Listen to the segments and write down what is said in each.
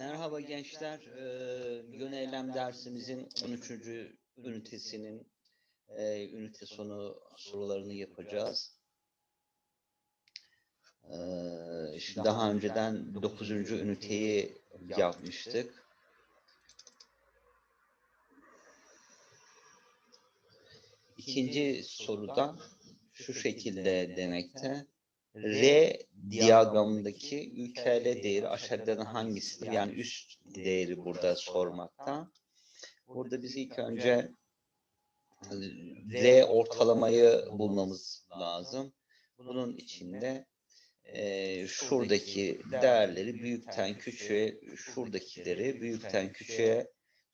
Merhaba gençler. Ee, yöneylem dersimizin 13. ünitesinin e, ünite sonu sorularını yapacağız. Ee, şimdi daha önceden 9. üniteyi yapmıştık. İkinci soruda şu şekilde demekte. R diyagramındaki UKL değeri aşağıdan hangisidir? Yani üst değeri burada sormakta. Burada biz ilk önce R ortalamayı bulmamız lazım. Bunun içinde e, şuradaki değerleri büyükten küçüğe, şuradakileri büyükten küçüğe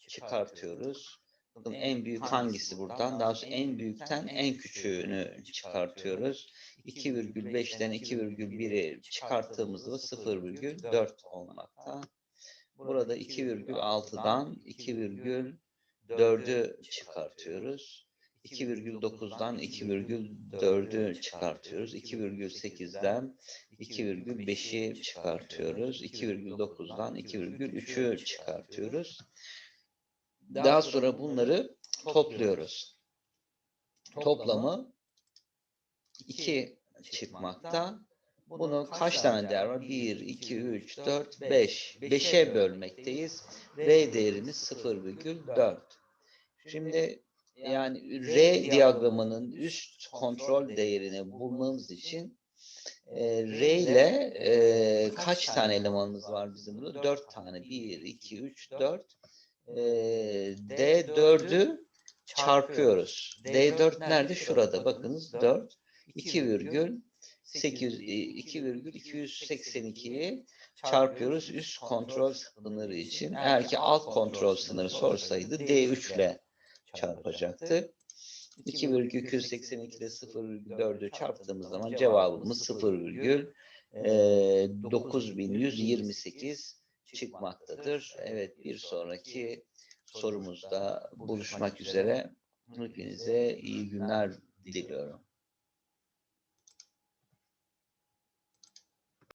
çıkartıyoruz. Bakın en büyük hangisi buradan? Daha sonra en büyükten en küçüğünü çıkartıyoruz. 2,5'ten 2,1'i çıkarttığımızda 0,4 olmakta. Burada 2,6'dan 2,4'ü çıkartıyoruz. 2,9'dan 2,4'ü çıkartıyoruz. 2,8'den 2,5'i çıkartıyoruz. 2,9'dan 2,3'ü çıkartıyoruz. Daha sonra bunları topluyoruz. Toplamı 2 çıkmakta. Bunu kaç tane değer var? 1, 2, 3, 4, 5. 5'e bölmekteyiz. R değerimiz 0,4. Şimdi yani R diyagramının üst kontrol değerini bulmamız için e, R ile e, kaç tane elemanımız var bizim burada? 4 tane. 1, 2, 3, 4. E, D4'ü çarpıyoruz. D4 nerede? Şurada. Bakınız 4. 2,282'yi çarpıyoruz üst kontrol sınırı için. Eğer ki alt kontrol sınırı sorsaydı D3 ile çarpacaktı. 2,282 ile 0,4'ü çarptığımız zaman cevabımız 0,9128 çıkmaktadır. Evet bir sonraki sorumuzda buluşmak üzere. Hepinize iyi günler diliyorum.